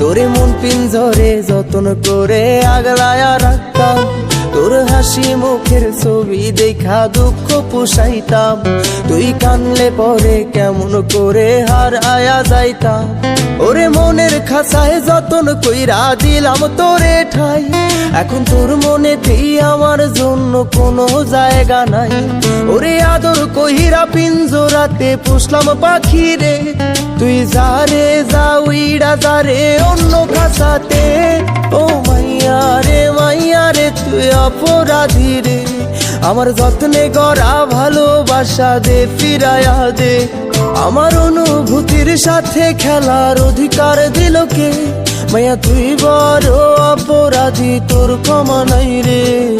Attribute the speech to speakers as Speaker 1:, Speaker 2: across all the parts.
Speaker 1: তোরে মন পিঞ্জরে যতন করে আগলায়া রাখতাম। তোর হাসি মুখের ছবি দেখা দুঃখ পোষাইতাম। তুই কানলে পরে কেমন করে হার আয়া যাইতাম। ওরে মনের খাসায় যতন কইরা দিলাম তোরে ঠাই। এখন তোর মনেতেই আমার জন্য কোনো জায়গা নাই। ওরে আদর কহিরা পিঞ্জরাতে পুষলাম পাখি রে তুই যারে যা উইড়া যারে অন্য খাসাতে ও মাইয়া রে মাইয়া রে, তুই অপরাধী রে। আমার যত্নে গড়া ভালোবাসা দে ফিরায়া দে। আমার অনুভূতির সাথে খেলার অধিকার দিল কে? মায়া তুই বড় অপরাধী, তোর ক্ষমা নাই রে।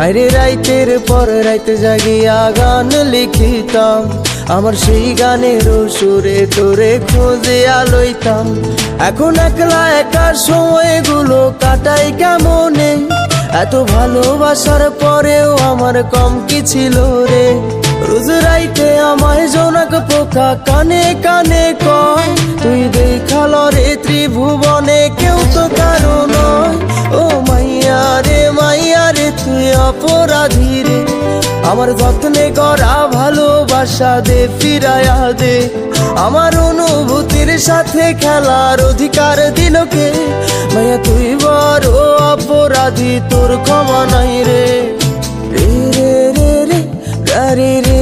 Speaker 1: আরে রাইতের পর রাইতে জাগিয়া গান লিখিতাম। আমার সেই গানের সুরে তোরে খুঁজে আলইতাম এখন একলা একা সময়গুলো কাটাই কেমনে? এত ভালোবাসার পরেও আমার কম কি ছিল রে? রোজ রাইতে আমায় জোনাক পোকা কানে কানে কয়, তুই দেখাল রে তুই অপরাধী রে আমার যত্নে করা ভালোবাসা দে ফিরায়া দে আমার অনুভূতির সাথে খেলার অধিকার দিল কে মাইয়া তুই বড় অপরাধী তোর ক্ষমা নাই রে রে রে রে রে রে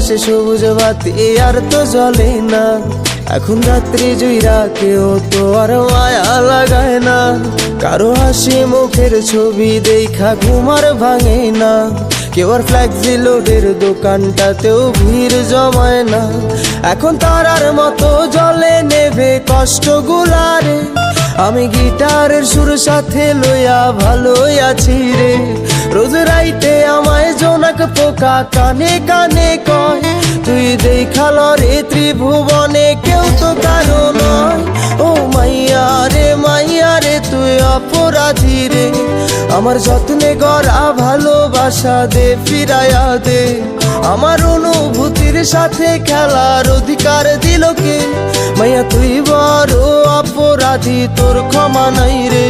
Speaker 1: পাশে সবুজ বাতি আর তো জ্বলে না। এখন রাত্রি জুইরা কেউ তো আর মায়া লাগায় না। কারও হাসি মুখের ছবি দেখা ঘুমার ভাঙে না। কেউ আর ফ্ল্যাক্সি লোডের দোকানটাতেও ভিড় জমায় না। এখন তারার মতো জলে নেবে কষ্ট আমি গিটারের সুর সাথে লইয়া ভালোই আছি রে। জোনাক কানে কানে কয়, তুই দেখাল রে ত্রিভুবনে, কেউ তো কারও নয়। ও মাইয়া রে মাইয়া রে, তুই অপরাধী রে। আমার যত্নে গড়া ভালোবাসা দে ফিরায়া দে। আমার অনুভূতির সাথে খেলার অধিকার দিল কে? মাইয়া, তুই বড় অপরাধী, তোর ক্ষমা নাই রে।